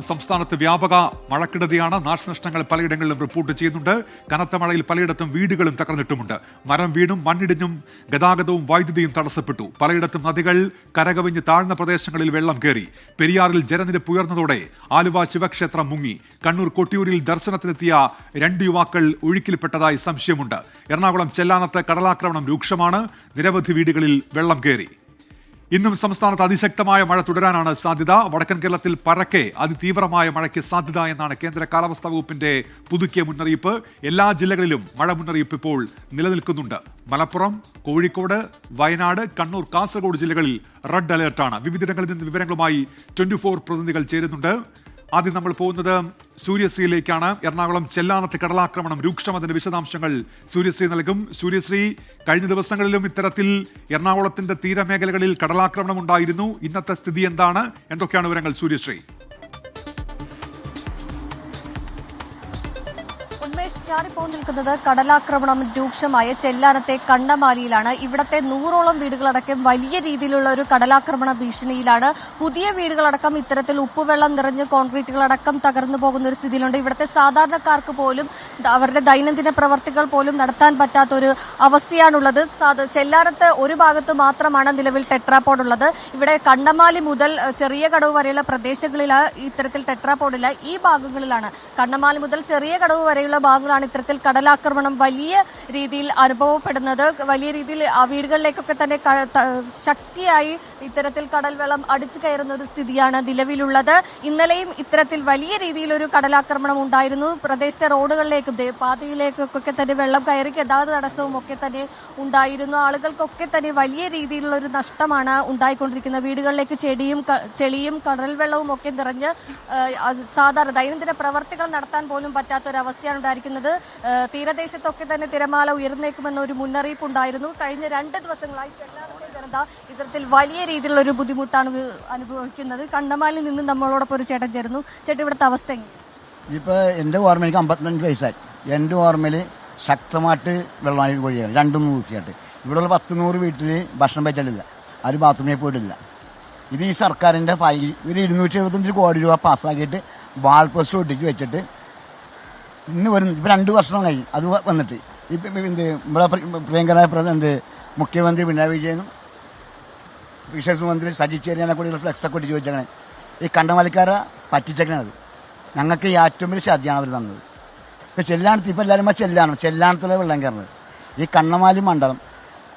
സംസ്ഥാനത്ത് വ്യാപക മഴക്കെടുതിയാണ്. നാശനഷ്ടങ്ങൾ പലയിടങ്ങളിലും റിപ്പോർട്ട് ചെയ്യുന്നുണ്ട്. കനത്ത മഴയിൽ പലയിടത്തും വീടുകളും തകർന്നിട്ടുമുണ്ട്. മരം വീണും മണ്ണിടിഞ്ഞും ഗതാഗതവും വൈദ്യുതിയും തടസ്സപ്പെട്ടു. പലയിടത്തും നദികൾ കരകവിഞ്ഞ് താഴ്ന്ന പ്രദേശങ്ങളിൽ വെള്ളം കയറി. പെരിയാറിൽ ജലനിരപ്പ് ഉയർന്നതോടെ ആലുവ ശിവക്ഷേത്രം മുങ്ങി. കണ്ണൂർ കൊട്ടിയൂരിൽ ദർശനത്തിനെത്തിയ രണ്ട് യുവാക്കൾ ഒഴുക്കിൽപ്പെട്ടതായി സംശയമുണ്ട്. എറണാകുളം ചെല്ലാനത്ത് കടലാക്രമണം രൂക്ഷമാണ്. നിരവധി വീടുകളിൽ വെള്ളം കയറി. ഇന്നും സംസ്ഥാനത്ത് അതിശക്തമായ മഴ തുടരാനാണ് സാധ്യത. വടക്കൻ കേരളത്തിൽ പരക്കെ അതിതീവ്രമായ മഴയ്ക്ക് സാധ്യത എന്നാണ് കേന്ദ്ര കാലാവസ്ഥാ വകുപ്പിന്റെ പുതുക്കിയ മുന്നറിയിപ്പ്. എല്ലാ ജില്ലകളിലും മഴ മുന്നറിയിപ്പ് ഇപ്പോൾ നിലനിൽക്കുന്നുണ്ട്. മലപ്പുറം കോഴിക്കോട് വയനാട് കണ്ണൂർ കാസർഗോഡ് ജില്ലകളിൽ റെഡ് അലേർട്ടാണ്. വിവിധയിടങ്ങളിൽ നിന്ന് വിവരങ്ങളുമായി ട്വന്റി പ്രതിനിധികൾ ചേരുന്നുണ്ട്. ആദ്യം നമ്മൾ പോകുന്നത് സൂര്യശ്രീയിലേക്കാണ്. എറണാകുളം ചെല്ലാനത്ത് കടലാക്രമണം രൂക്ഷം അതിന്റെ വിശദാംശങ്ങൾ സൂര്യശ്രീ നൽകും. സൂര്യശ്രീ കഴിഞ്ഞ ദിവസങ്ങളിലും ഇത്തരത്തിൽ എറണാകുളത്തിന്റെ തീരമേഖലകളിൽ കടലാക്രമണം ഉണ്ടായിരുന്നു. ഇന്നത്തെ സ്ഥിതി എന്താണ്? എന്തൊക്കെയാണ് വിവരങ്ങൾ സൂര്യശ്രീ? ഞാനിപ്പോൾ നിൽക്കുന്നത് കടലാക്രമണം രൂക്ഷമായ ചെല്ലാനത്തെ കണ്ണമാലിയിലാണ് ഇവിടത്തെ നൂറോളം വീടുകളടക്കം വലിയ രീതിയിലുള്ള ഒരു കടലാക്രമണ ഭീഷണിയിലാണ്. പുതിയ വീടുകളടക്കം ഇത്തരത്തിൽ ഉപ്പുവെള്ളം നിറഞ്ഞ് കോൺക്രീറ്റുകളടക്കം തകർന്നു പോകുന്ന ഒരു സ്ഥിതിയിലുണ്ട്. ഇവിടുത്തെ സാധാരണക്കാർക്ക് പോലും അവരുടെ ദൈനംദിന പ്രവർത്തികൾ പോലും നടത്താൻ പറ്റാത്ത ഒരു അവസ്ഥയാണുള്ളത് ചെല്ലാനത്ത് ഒരു ഭാഗത്ത് മാത്രമാണ് നിലവിൽ ടെട്രാപോഡ് ഉള്ളത് ഇവിടെ കണ്ണമാലി മുതൽ ചെറിയ കടവ് വരെയുള്ള പ്രദേശങ്ങളിലാണ് ഇത്തരത്തിൽ ടെട്രാപോഡില്ല. ഈ ഭാഗങ്ങളിലാണ് കണ്ണമാലി മുതൽ ചെറിയ കടവ് വരെയുള്ള ഭാഗങ്ങളാണ് ഇത്തരത്തിൽ കടലാക്രമണം വലിയ രീതിയിൽ അനുഭവപ്പെടുന്നത്. വലിയ രീതിയിൽ ആ വീടുകളിലേക്കൊക്കെ തന്നെ ശക്തിയായി ഇത്തരത്തിൽ കടൽ വെള്ളം അടിച്ചു കയറുന്ന ഒരു സ്ഥിതിയാണ് നിലവിലുള്ളത്. ഇന്നലെയും ഇത്തരത്തിൽ വലിയ രീതിയിൽ ഒരു കടലാക്രമണം ഉണ്ടായിരുന്നു. പ്രദേശത്തെ റോഡുകളിലേക്കും പാതയിലേക്കൊക്കെ തന്നെ വെള്ളം കയറി ഗതാഗത തടസ്സവും ഒക്കെ തന്നെ ഉണ്ടായിരുന്നു. ആളുകൾക്കൊക്കെ തന്നെ വലിയ രീതിയിലുള്ള ഒരു നഷ്ടമാണ് ഉണ്ടായിക്കൊണ്ടിരിക്കുന്നത്. വീടുകളിലേക്ക് ചെടിയും ചെളിയും കടൽ വെള്ളവും ഒക്കെ നിറഞ്ഞ് സാധാരണ ദൈനംദിന പ്രവർത്തികൾ നടത്താൻ പോലും പറ്റാത്ത ഒരു അവസ്ഥയാണ് ഉണ്ടായിരിക്കുന്നത്. തീരദേശത്തൊക്കെ തന്നെ തിരമാല ഉയർന്നേക്കുമെന്ന ഒരു മുന്നറിയിപ്പ് ഉണ്ടായിരുന്നു കഴിഞ്ഞ രണ്ട് ദിവസങ്ങളായി ചെല്ലാറിലെ ജനത ഇത്തരത്തിൽ വലിയ രീതിയിലുള്ള ഒരു ബുദ്ധിമുട്ടാണ് അനുഭവിക്കുന്നത്. കണ്ണമാലിൽ നിന്ന് നമ്മളോടൊപ്പം ഒരു ചേട്ടൻ ചേരുന്നു. ചേട്ടൻ ഇവിടുത്തെ അവസ്ഥ ഇപ്പോൾ എന്റെ എനിക്ക് അമ്പത്തഞ്ച് വയസ്സായി. എന്റെ ഓർമ്മയിൽ ശക്തമായിട്ട് വെള്ളമായി കൊഴിയാണ് രണ്ടു മൂന്ന് ദിവസമായിട്ട് ഇവിടെയുള്ള പത്ത് നൂറ് വീട്ടിൽ ഭക്ഷണം പറ്റില്ല ആരും ബാത്റൂമിൽ പോയിട്ടില്ല. ഇത് ഈ സർക്കാരിന്റെ ഫൈ ഒരു ഇരുന്നൂറ്റി എഴുപത്തഞ്ച് കോടി രൂപ പാസ്സാക്കിയിട്ട് വാൾ പോസ്റ്റ് ഒട്ടിച്ച് വെച്ചിട്ട് ഇന്ന് വരുന്നു ഇപ്പം രണ്ട് വർഷം കഴിഞ്ഞു. അത് വന്നിട്ട്. ഇപ്പം എന്ത് ഇവിടെ പ്രി- പ്രിയങ്കരായ പ്രസിഡന്റ് മുഖ്യമന്ത്രി പിണറായി വിജയനും വിശേഷ മന്ത്രി സജി ചേരിയാനെ ഫ്ലെക്സ് ഒക്കെ ഇട്ട് വെച്ചേക്കണേ ഈ കണ്ടമലിക്കാരെ പറ്റിച്ചേക്കണത് ഞങ്ങൾക്ക് ഈ ഏറ്റവും വലിയ ശ്രദ്ധയാണ് അവർ തന്നത്. ഇപ്പം ചെല്ലാണത്ത് ഇപ്പം എല്ലാവരും ചെല്ലാണ്. ചെല്ലാണത്തിലെ വെള്ളം കയറുന്നത്. ഈ കണ്ണമാലി മണ്ഡലം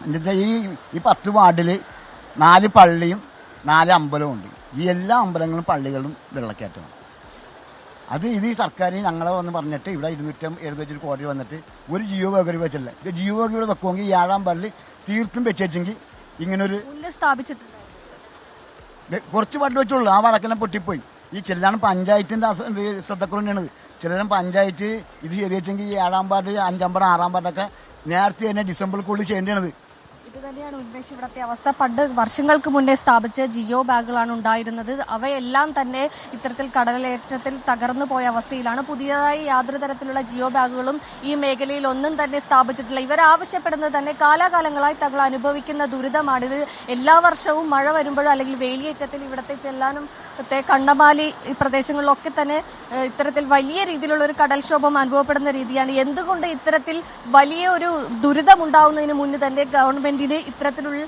എന്നുവെച്ചാൽ ഈ ഈ പത്ത് വാർഡിൽ നാല് പള്ളിയും നാല് അമ്പലവും ഉണ്ട്. ഈ എല്ലാ അമ്പലങ്ങളും പള്ളികളും വെള്ളക്കയറ്റമാണ് അത് ഇത് ഈ സർക്കാർ ഞങ്ങളെ വന്ന് പറഞ്ഞിട്ട് ഇവിടെ ഇരുന്നൂറ്റി എഴുപത്തഞ്ച് കോടി വന്നിട്ട് ഒരു ജിയോ വകരി വെച്ചില്ല ഇത് ജിയോ വകരി ഇവിടെ വെക്കുമെങ്കിൽ ഈ ഏഴാം പള്ളി തീർത്തും വെച്ചെങ്കിൽ ഇങ്ങനൊരു സ്ഥാപിച്ചിട്ടുണ്ട് കുറച്ച് പണ്ട് വെച്ചുള്ളൂ ആ വടക്കെല്ലാം പൊട്ടിപ്പോയി. ഈ ചെല്ലാണ് പഞ്ചായത്തിന്റെ ശ്രദ്ധക്കുറവാണ് ചിലരും പഞ്ചായത്ത് ഇത് ചെയ്ത് വെച്ചെങ്കിൽ ഈ ഏഴാം പാർട്ട് അഞ്ചാം പാർട്ട് ആറാം പാർട്ടൊക്കെ നേരത്തെ തന്നെ ഡിസംബറിൽ കൂടുതൽ ചെയ്യേണ്ടത് ഇത് തന്നെയാണ് ഉന്മേഷ് ഇവിടുത്തെ അവസ്ഥ. പണ്ട് വർഷങ്ങൾക്ക് മുന്നേ സ്ഥാപിച്ച ജിയോ ബാഗുകളാണ് ഉണ്ടായിരുന്നത്. അവയെല്ലാം തന്നെ ഇത്തരത്തിൽ കടലേറ്റത്തിൽ തകർന്നു പോയ അവസ്ഥയിലാണ്. പുതിയതായി യാതൊരു തരത്തിലുള്ള ജിയോ ബാഗുകളും ഈ മേഖലയിൽ ഒന്നും തന്നെ സ്ഥാപിച്ചിട്ടില്ല. ഇവർ ആവശ്യപ്പെടുന്നത് തന്നെ കാലാകാലങ്ങളായി തകൾ അനുഭവിക്കുന്ന ദുരിതമാണിത് എല്ലാ വർഷവും മഴ വരുമ്പോഴോ അല്ലെങ്കിൽ വേലിയേറ്റത്തിൽ ഇവിടത്തെ ചെല്ലാനും കണ്ണമാലി പ്രദേശങ്ങളിലൊക്കെ തന്നെ ഇത്തരത്തിൽ വലിയ രീതിയിലുള്ള ഒരു കടൽക്ഷോഭം അനുഭവപ്പെടുന്ന രീതിയാണ്. എന്തുകൊണ്ട് ഇത്തരത്തിൽ വലിയ ഒരു ദുരിതമുണ്ടാവുന്നതിന് മുന്നേ തന്നെ ഗവൺമെന്റിന് ഇത്തരത്തിലുള്ള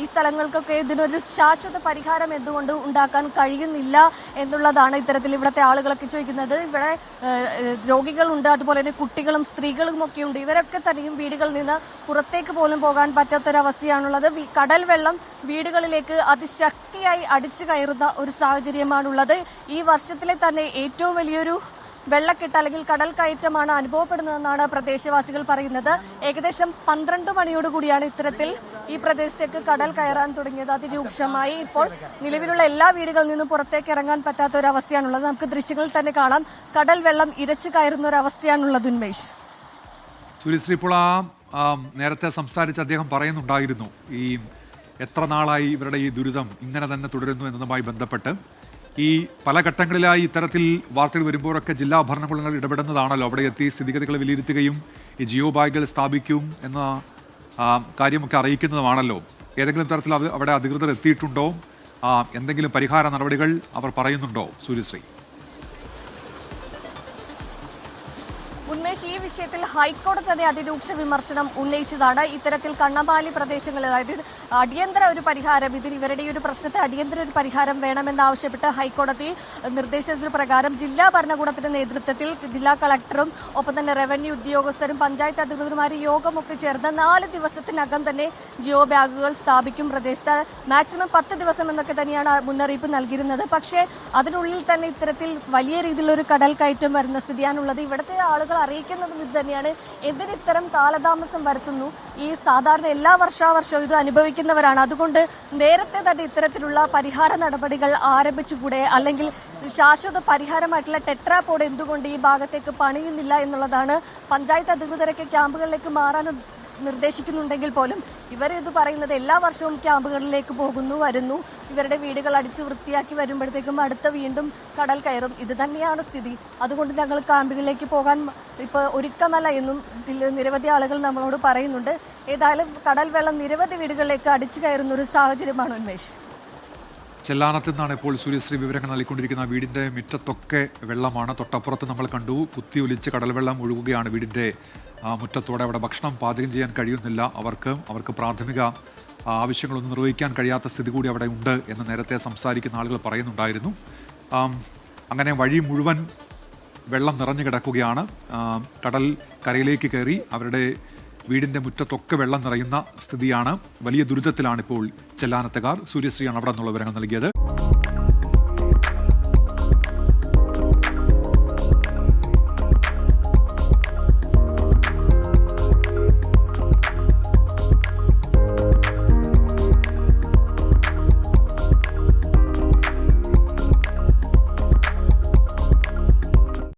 ഈ സ്ഥലങ്ങൾക്കൊക്കെ ഇതിനൊരു ശാശ്വത പരിഹാരം എന്തുകൊണ്ട് ഉണ്ടാക്കാൻ കഴിയുന്നില്ല എന്നുള്ളതാണ് ഇത്തരത്തിൽ ഇവിടുത്തെ ആളുകളൊക്കെ ചോദിക്കുന്നത്. ഇവിടെ രോഗികളുണ്ട് അതുപോലെ തന്നെ കുട്ടികളും സ്ത്രീകളും ഒക്കെ ഉണ്ട്. ഇവരൊക്കെ തന്നെയും വീടുകളിൽ നിന്ന് പുറത്തേക്ക് പോലും പോകാൻ പറ്റാത്തൊരവസ്ഥയാണുള്ളത്. കടൽ വെള്ളം വീടുകളിലേക്ക് അതിശക്തിയായി അടിച്ചു കയറുന്ന ഒരു സാഹചര്യമാണുള്ളത്. ഈ വർഷത്തിലെ തന്നെ ഏറ്റവും വലിയൊരു വെള്ളക്കെട്ട് അല്ലെങ്കിൽ കടൽ കയറ്റമാണ് അനുഭവപ്പെടുന്നതെന്നാണ് പ്രദേശവാസികൾ പറയുന്നത്. ഏകദേശം പന്ത്രണ്ട് മണിയോടുകൂടിയാണ് ഇത്തരത്തിൽ ഈ പ്രദേശത്തേക്ക് കടൽ കയറാൻ തുടങ്ങിയത്. അതിരൂക്ഷമായി ഇപ്പോൾ നിലവിലുള്ള എല്ലാ വീടുകളിൽ നിന്നും പുറത്തേക്ക് ഇറങ്ങാൻ പറ്റാത്ത ഒരു നമുക്ക് ദൃശ്യങ്ങളിൽ തന്നെ കാണാം. കടൽ വെള്ളം ഇരച്ചു കയറുന്ന ഒരു അവസ്ഥയാണുള്ളത് ഉന്മേഷ് ആ, നേരത്തെ സംസാരിച്ച് അദ്ദേഹം പറയുന്നുണ്ടായിരുന്നു ഈ എത്ര നാളായി ഇവരുടെ ഈ ദുരിതം ഇങ്ങനെ തന്നെ തുടരുന്നു എന്നതുമായി ബന്ധപ്പെട്ട്. ഈ പല ഘട്ടങ്ങളിലായി ഇത്തരത്തിൽ വാർത്തകൾ വരുമ്പോഴൊക്കെ ജില്ലാ ഭരണകൂടങ്ങൾ ഇടപെടുന്നതാണല്ലോ. അവിടെ എത്തി സ്ഥിതിഗതികൾ വിലയിരുത്തുകയും ഈ ജിയോ ബാഗുകൾ സ്ഥാപിക്കും എന്ന കാര്യമൊക്കെ അറിയിക്കുന്നതുമാണല്ലോ. ഏതെങ്കിലും തരത്തിൽ അവിടെ അധികൃതർ എത്തിയിട്ടുണ്ടോ? എന്തെങ്കിലും പരിഹാര നടപടികൾ അവർ പറയുന്നുണ്ടോ സൂര്യശ്രീ? ഉന്മേഷ് ഈ വിഷയത്തിൽ ഹൈക്കോടതി തന്നെ അതിരൂക്ഷ വിമർശനം ഉന്നയിച്ചതാണ്. ഇത്തരത്തിൽ കണ്ണമാലി പ്രദേശങ്ങളിൽ അതായത് അടിയന്തര ഒരു പരിഹാരം ഇതിന് ഇവരുടെ ഒരു പ്രശ്നത്തെ അടിയന്തര ഒരു പരിഹാരം വേണമെന്നാവശ്യപ്പെട്ട് ഹൈക്കോടതി നിർദ്ദേശത്തിന് പ്രകാരം ജില്ലാ ഭരണകൂടത്തിന്റെ നേതൃത്വത്തിൽ ജില്ലാ കളക്ടറും ഒപ്പം തന്നെ റവന്യൂ ഉദ്യോഗസ്ഥരും പഞ്ചായത്ത് അധികൃതരുമാരും യോഗമൊക്കെ ചേർന്ന് നാല് ദിവസത്തിനകം തന്നെ ജിയോ ബാഗുകൾ സ്ഥാപിക്കും പ്രദേശത്ത്. മാക്സിമം പത്ത് ദിവസം എന്നൊക്കെ തന്നെയാണ് മുന്നറിയിപ്പ് നൽകിയിരുന്നത്. പക്ഷേ അതിനുള്ളിൽ തന്നെ ഇത്തരത്തിൽ വലിയ രീതിയിലൊരു കടൽ കയറ്റം വരുന്ന സ്ഥിതിയാണുള്ളത്. ഇവിടുത്തെ ആളുകൾ അറിയിക്കുന്നതും ഇത് തന്നെയാണ്. എന്തിന് ഇത്തരം കാലതാമസം വരുത്തുന്നു? ഈ സാധാരണ എല്ലാ വർഷാവർഷവും ഇത് അനുഭവിക്കുന്നവരാണ്. അതുകൊണ്ട് നേരത്തെ തന്നെ ഇത്തരത്തിലുള്ള പരിഹാര നടപടികൾ ആരംഭിച്ചുകൂടെ? അല്ലെങ്കിൽ ശാശ്വത പരിഹാരമായിട്ടുള്ള ടെട്രാപോഡ് എന്തുകൊണ്ട് ഈ ഭാഗത്തേക്ക് പണിയുന്നില്ല എന്നുള്ളതാണ് പഞ്ചായത്ത് അധികൃതരൊക്കെ ക്യാമ്പുകളിലേക്ക് മാറാൻ നിർദ്ദേശിക്കുന്നുണ്ടെങ്കിൽ പോലും ഇവരിത് പറയുന്നത് എല്ലാ വർഷവും ക്യാമ്പുകളിലേക്ക് പോകുന്നു വരുന്നു. ഇവരുടെ വീടുകൾ അടിച്ചു വൃത്തിയാക്കി വരുമ്പോഴത്തേക്കും അടുത്ത വീണ്ടും കടൽ കയറും. ഇത് തന്നെയാണ് സ്ഥിതി. അതുകൊണ്ട് ഞങ്ങൾ ക്യാമ്പുകളിലേക്ക് പോകാൻ ഇപ്പോൾ ഒരുക്കമല്ല എന്നും നിരവധി ആളുകൾ നമ്മളോട് പറയുന്നുണ്ട്. ഏതായാലും കടൽ വെള്ളം നിരവധി വീടുകളിലേക്ക് അടിച്ചു കയറുന്ന ഒരു സാഹചര്യമാണ് ഉന്മേഷ്. ചെല്ലാനത്ത് നിന്നാണ് ഇപ്പോൾ സൂര്യശ്രീ വിവരങ്ങൾ നൽകിക്കൊണ്ടിരിക്കുന്ന വീടിന്റെ മുറ്റത്തൊക്കെ വെള്ളമാണ്. തൊട്ടപ്പുറത്ത് നമ്മൾ കണ്ടു കുത്തി ഒലിച്ച് കടൽവെള്ളം ഒഴുകുകയാണ് വീടിന്റെ മുറ്റത്തോടെ. അവിടെ ഭക്ഷണം പാചകം ചെയ്യാൻ കഴിയുന്നില്ല. അവർക്ക് അവർക്ക് പ്രാഥമിക ആവശ്യങ്ങളൊന്നും നിർവഹിക്കാൻ കഴിയാത്ത സ്ഥിതി കൂടി അവിടെ ഉണ്ട് എന്ന് നേരത്തെ സംസാരിക്കുന്ന ആളുകൾ പറയുന്നുണ്ടായിരുന്നു. അങ്ങനെ വഴി മുഴുവൻ വെള്ളം നിറഞ്ഞു കിടക്കുകയാണ്. കടൽ കരയിലേക്ക് കയറി അവരുടെ വീടിന്റെ മുറ്റത്തൊക്കെ വെള്ളം നിറയുന്ന സ്ഥിതിയാണ്. വലിയ ദുരിതത്തിലാണ് ഇപ്പോൾ ചെല്ലാനത്തുകാർ. സൂര്യശ്രീയാണ് അവിടെ നിന്നുള്ള വിവരങ്ങൾ നൽകിയത്.